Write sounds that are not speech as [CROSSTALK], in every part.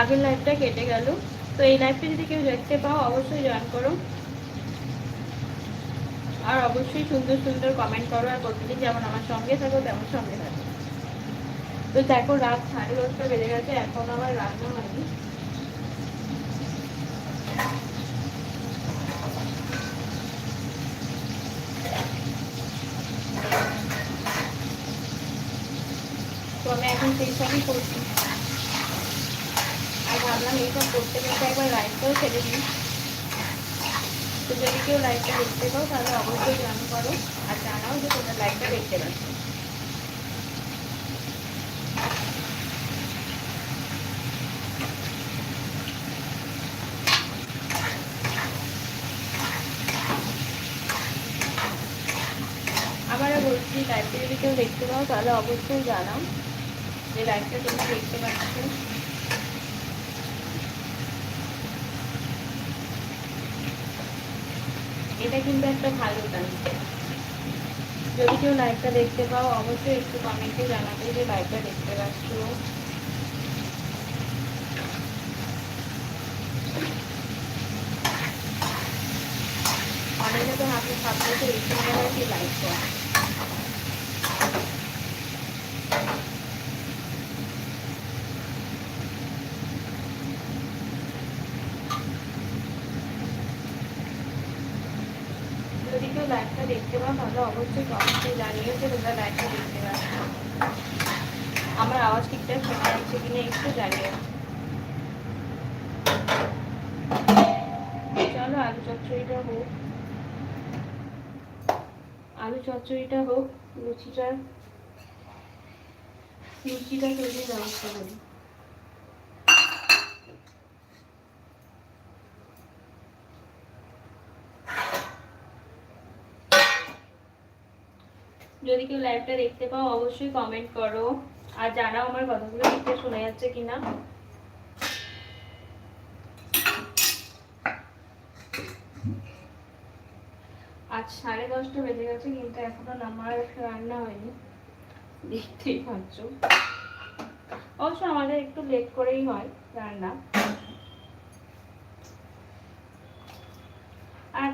আগের লাইফটা কেটে গেল। তো এই লাইফটা যদি কেউ দেখতে পাও, অবশ্যই জয়েন করো। আর অবশ্যই সুন্দর সুন্দর কমেন্ট করো আর প্রতিদিন যেমন আমার সঙ্গে থাকো, তেমন সঙ্গে থাকো। তো দেখো, রাত সাড়ে দশটা বেজে গেছে, এখন আমার রান্না হয়নি। তো আমি এখন সেই সবই করছি। ভাবলাম এইসব করতে করতে একবার লাইফটাও ছেড়ে দিই। তো যদি কেউ লাইভটা দেখতে পাও, তাহলে অবশ্যই জানো করো। আর জানাও যে তোমরা লাইভটা দেখতে পাচ্ছ। আবারও বলছি লাইভটা যদি কেউ দেখতে পাও, তাহলে অবশ্যই জানাও যে লাইভটা তোমরা দেখতে পাচ্ছ। এটা কিন্তু একটা ভালো কাজ যদি কেউ লাইভটা দেখতে পাও, অবশ্যই একটু কমেন্টে জানাবে যে লাইভটা দেখতে পাচ্ছ। অনেকে তো হাতে ভাবছে যে এই সময় লাইভ করা যদি কেউ লাইভটা তাহলে অবশ্যই জানিও যে তোমরা লাইভটা দেখতে পাচ্ছ। আমার আওয়াজ ঠিকঠাক শোনা যাচ্ছে কিনা একটু জানিও। চলো, আলু চচ্চড়িটা হোক। আলু চচ্চড়িটা হোক, লুচিটা। লুচিটা তৈরির ব্যবস্থা করি যদি কেউ লাইভটা দেখতে পাও, অবশ্যই কমেন্ট করো। আর জানাও আমার কথাগুলো ঠিকঠাক শোনা যাচ্ছে কিনা। আজ সাড়ে দশটা বেজে গেছে, কিন্তু এখনও আমার রান্না হয়নি। দেখতেই পাচ্ছ। অবশ্য আমাদের একটু লেট করেই হয় রান্না।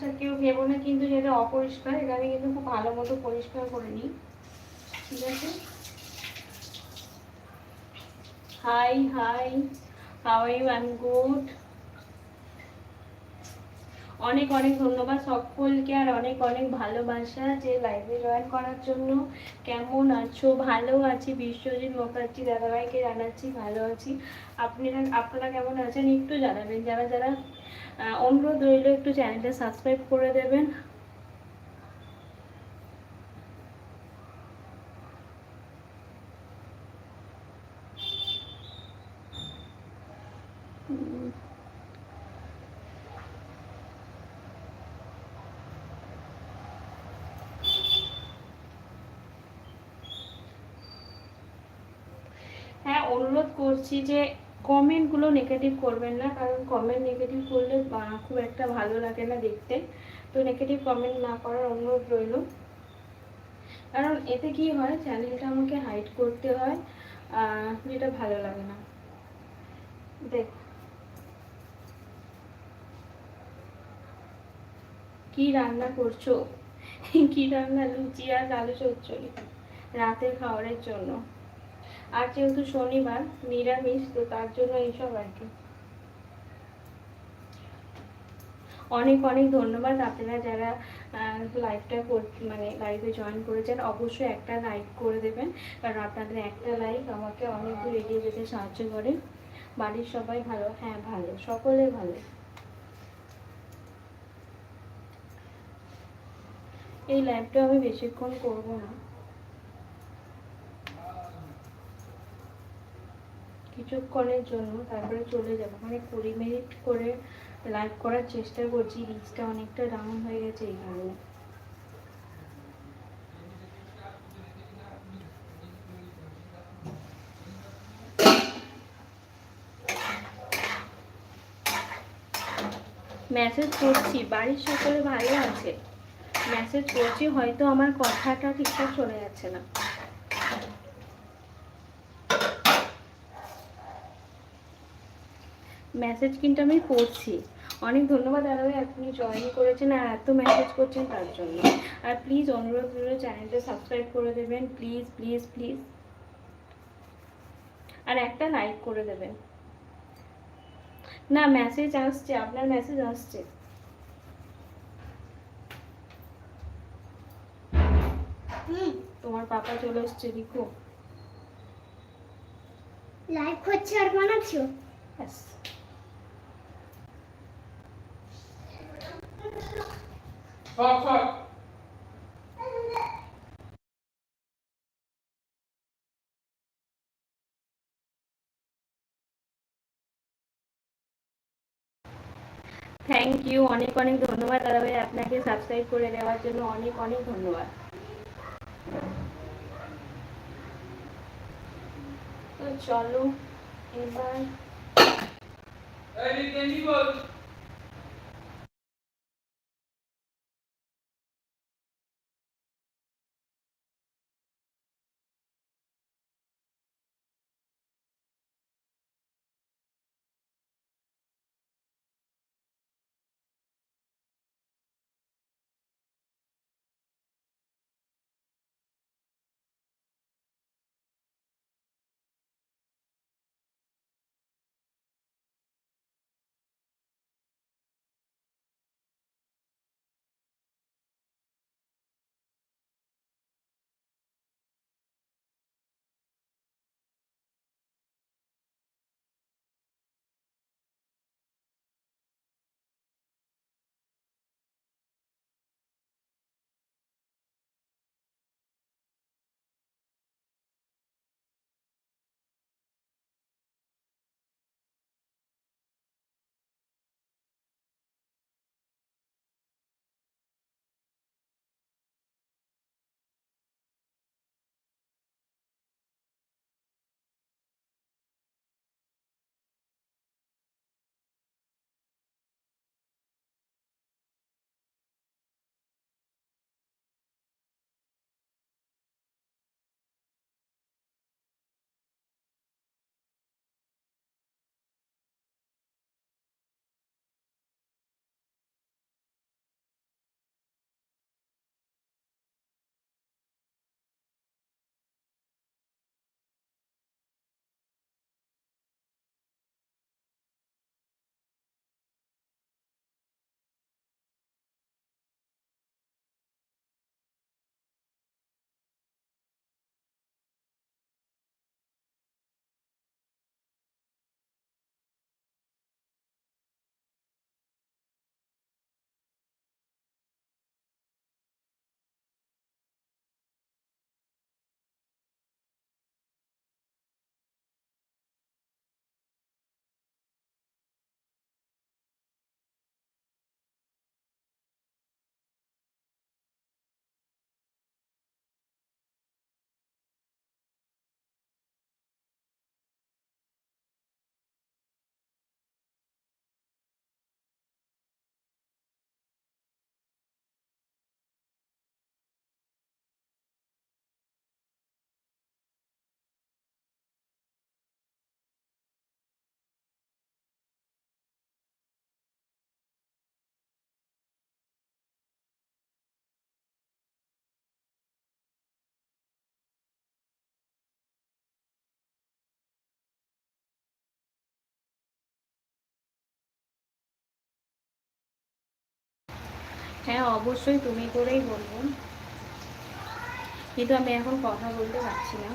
আচ্ছা কেউ ভেবো না কিন্তু যেটা অপরিষ্কার এখানে কিন্তু খুব ভালো মতো পরিষ্কার করে নিই। ঠিক আছে? Hi hi how are you I am good অনেক অনেক ধন্যবাদ সকলকে, আর অনেক অনেক ভালোবাসা যে লাইভে জয়েন করার জন্য। কেমন আছো? ভালো আছি, বিশ্বজিৎ মুখার্জি দাদাভাইকে জানাচ্ছি, ভালো আছি। আপনারা আপনারা কেমন আছেন একটু জানাবেন, যারা যারা অনুরোধ রইল একটু চ্যানেলটা সাবস্ক্রাইব করে দেবেন। হ্যাঁ অনুরোধ করছি যে কমেন্টগুলো নেগেটিভ করবেন না, কারণ কমেন্ট নেগেটিভ করলে খুব একটা ভালো লাগে না দেখতে। তো নেগেটিভ কমেন্ট না করার অনুরোধ রইল। কারণ এতে কি হয় চ্যানেলটা আমাকে হাইড করতে হয় যেটা ভালো লাগে না। দেখ। কি রান্না করছ? কি রান্না? লুচি আর আলু চচ্চড়ি। রাতের খাবারের জন্য। আর যেহেতু শনিবার, নিরামিষ, তো তার জন্য এইসব আর কি। অনেক অনেক ধন্যবাদ আপনারা যারা লাইভটা মানে লাইভে জয়েন করেছেন, অবশ্যই একটা লাইক করে দেবেন। কারণ আপনাদের একটা লাইক আমাকে অনেক দূর এগিয়ে যেতে সাহায্য করে। বাড়ির সবাই ভালো হ্যাঁ ভালো, সকলে ভালো। এই লাইভটা আমি বেশিক্ষণ করব না। কিছুক্ষণের জন্য তারপরে চলে যাব। মানে কুড়ি মিনিট করে লাইভ করার চেষ্টা করছি রিচটা অনেকটা ডাউন হয়ে গেছে এই কারণে। মেসেজ করছি, বাড়ির সকলে ভালো আছে? মেসেজ করছি, হয়তো আমার কথাটা ঠিকঠাক শোনা যাচ্ছে না। মেসেজ কিন্তু আমি পড়ছি। অনেক ধন্যবাদ দাদাভাই আপনি জয়েন করেছেন আর এত মেসেজ করছেন তার জন্য। আর প্লিজ অনুরোধ করে চ্যানেলটা সাবস্ক্রাইব করে দেবেন। প্লিজ প্লিজ প্লিজ আর একটা লাইক করে দেবেন। না মেসেজ আসছে আপনার মেসেজ আসছে। হুম তোমার পাপা চলে এসছে লিখো লাইক হচ্ছে আর বানাচ্ছো? ব্যাস Fuck, fuck. থ্যাংক ইউ অনেক অনেক ধন্যবাদ দাদাভাই আপনাকে সাবস্ক্রাইব করে দেওয়ার জন্য অনেক অনেক ধন্যবাদ। তো চলো এবার হ্যাঁ অবশ্যই তুমি করেই বলব। কিন্তু আমি এখন কথা বলতে পারছি না।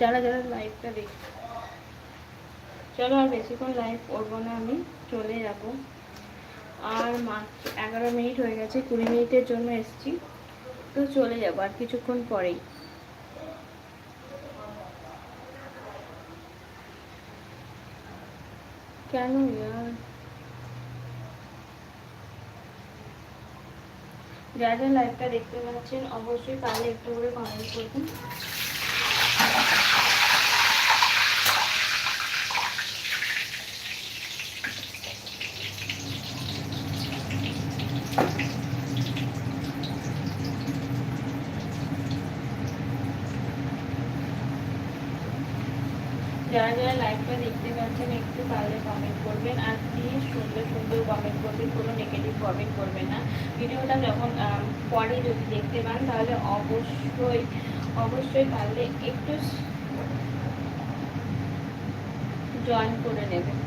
যারা যারা লাইভটা দেখ চলো আর বেশিক্ষণ লাইভ করব না, আমি চলে যাব। আর মাত্র এগারো মিনিট হয়ে গেছে, কুড়ি মিনিটের জন্য এসছি। তো চলে যাব আর কিছুক্ষণ পরেই। কেন যারা যারা লাইভটা দেখতে পাচ্ছেন, অবশ্যই তাহলে একটু করে কমেন্ট করবেন যারা যারা লাইভটা দেখতে পাচ্ছেন একটু তাহলে কমেন্ট করবেন আর প্লিজ সুন্দর সুন্দর কমেন্ট করবেন, কোনো নেগেটিভ কমেন্ট করবেন না। ভিডিওটা যখন পরে যদি দেখতে পান, তাহলে অবশ্যই অবশ্যই তাহলে একটু জয়েন করে নেবেন।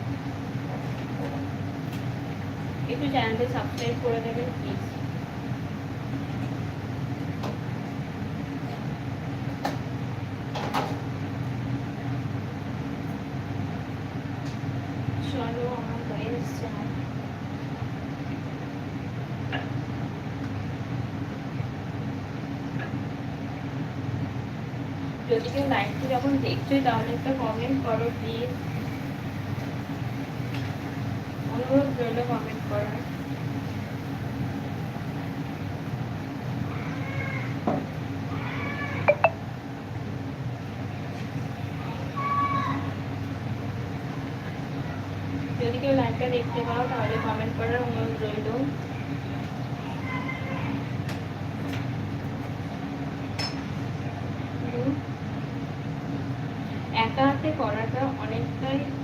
একটু চ্যানেলটা সাবস্ক্রাইব করে দেবেন প্লিজ চলো আমার হয়ে এসছে আমার যদি কেউ লাইভটি যখন দেখছ, তাহলে একটা কমেন্ট করো প্লিজ অনুরোধ রইল কমেন্ট করার। যদি কেউ লাইভটা দেখতে পাও, তাহলে কমেন্ট করার অনুরোধ রইল।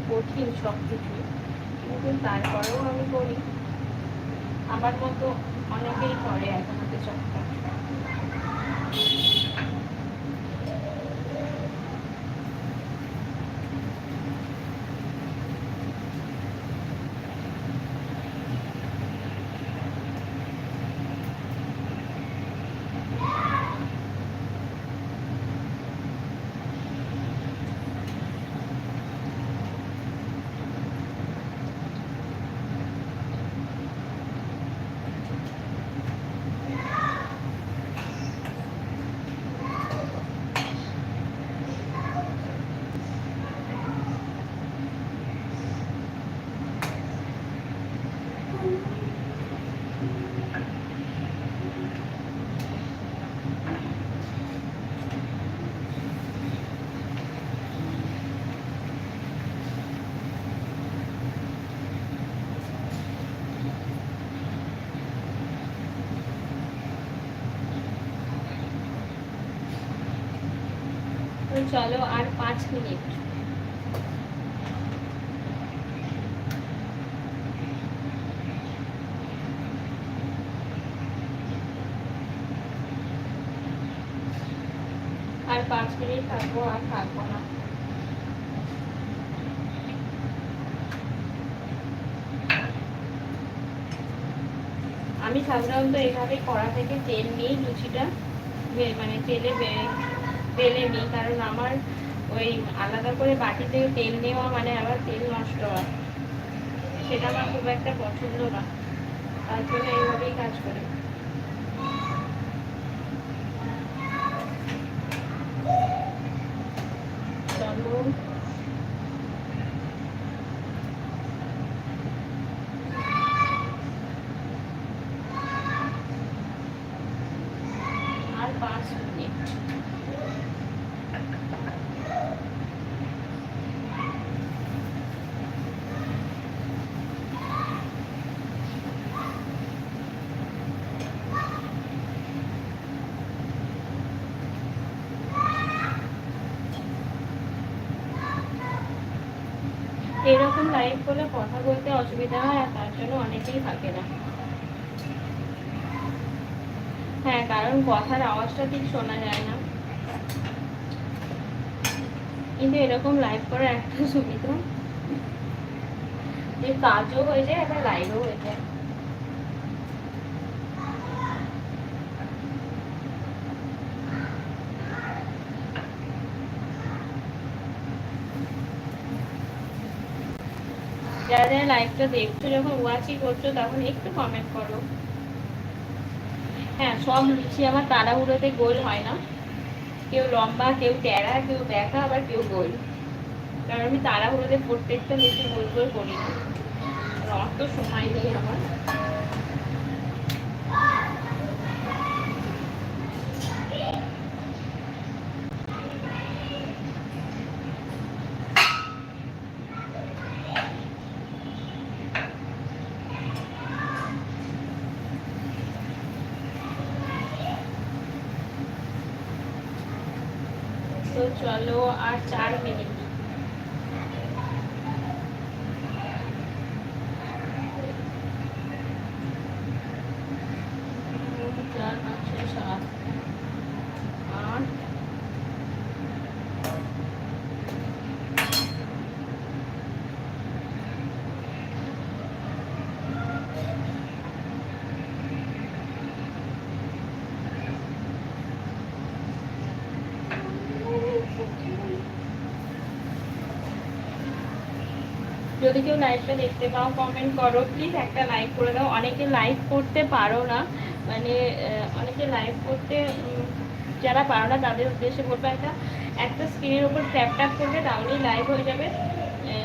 কঠিন সব কিছুই কিন্তু তারপরেও আমি করি। আমার মতো অনেকেই করে এখন হাতে সবটা চলো আর পাঁচ মিনিট। আর পাঁচ মিনিট থাকব, আর থাকব না। আমি সাধারণত এভাবে কড়া থেকে তেল নিয়ে লুচিটা মানে তেলে বেলে নিই, কারণ আমার ওই আলাদা করে বাটি থেকে তেল নেওয়া মানে আবার তেল নষ্ট হয়। সেটা আমার খুব একটা পছন্দ না। তার জন্য এইভাবেই কাজ করি চলো আর পাঁচ মিনিট এরকম লাইভ করলে কথা বলতে অসুবিধা হয় আর তার জন্য অনেকেই থাকে না। হ্যাঁ কারণ কথার আওয়াজটা ঠিক শোনা যায় না। কিন্তু এরকম লাইভ করার একটা সুবিধা। যে কাজও হয়ে যায়, আবার লাইভও হয়ে যায়। যারা যারা লাইভটা দেখছ, যখন ওয়াচই করছ, তখন একটু কমেন্ট করো। হ্যাঁ সব লুচি আমার তাড়াহুড়োতে গোল হয় না। কেউ লম্বা, কেউ ট্যারা কেউ দেখা আবার কেউ গোল। কারণ আমি তাড়াহুড়োতে প্রত্যেকটা লুচি গোল গোল করি না অত সময় নেই আমার। তো চলো আর চার মিনিট। যদি কেউ লাইভটা দেখতে পাও কমেন্ট করো প্লিজ একটা লাইক করে দাও। অনেকে লাইভ করতে পারো না। মানে অনেকে লাইভ করতে যারা পারো না, তাদের উদ্দেশ্যে বলব একটা একটা স্ক্রিনের উপর ট্যাপ ট্যাপ করবে, তাহলেই লাইভ হয়ে যাবে।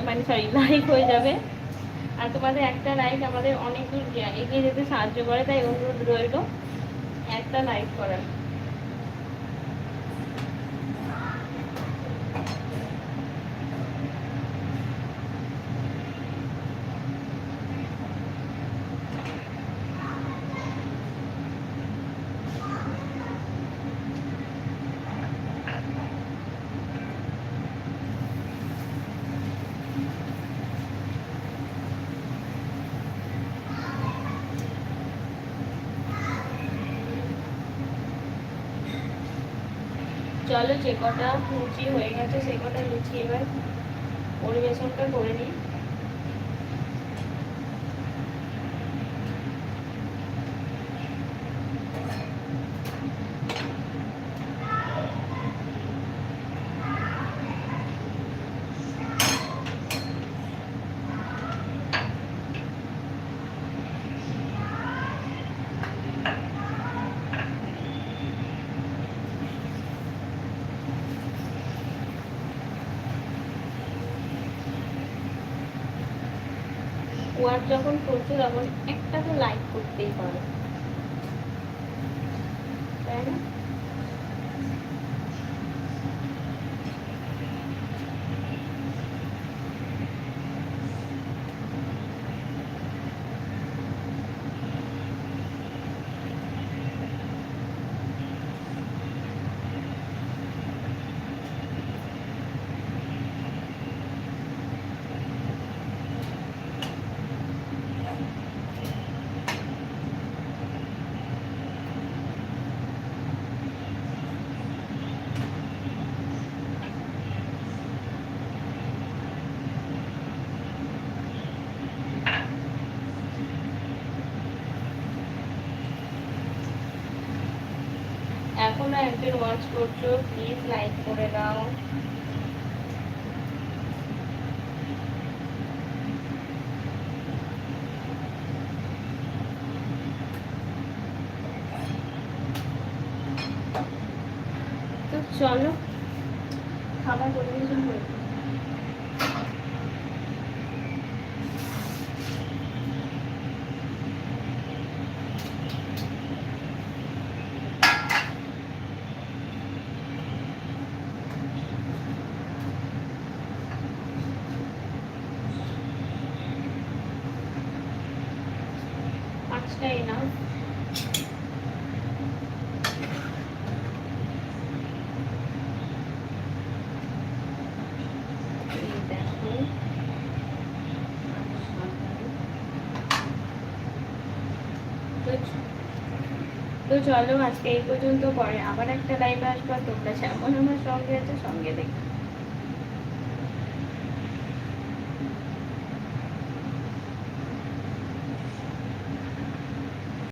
মানে সরি লাইভ [LAUGHS] হয়ে যাবে। আর তোমাদের একটা লাইক আমাদের অনেক দূর এগিয়ে যেতে সাহায্য করে, তাই অনুরোধ রইল, একটা লাইক করার চলো যে কটা লুচি হয়ে গেছে সে কটা লুচি এবার পরিবেশনটা করে নিই। যখন করছ তখন একটা তো লাইক করতেই পারো তাই না এখনও একজন ওয়াচ করছ প্লিজ লাইক করে দাও চলো খাবার পরিবেশন করে দিই। তো চলো আজকে এই পর্যন্ত পরে আবার একটা লাইভ আসবা। তোমরা যেমন আমার সঙ্গে আছে, সঙ্গে দেখো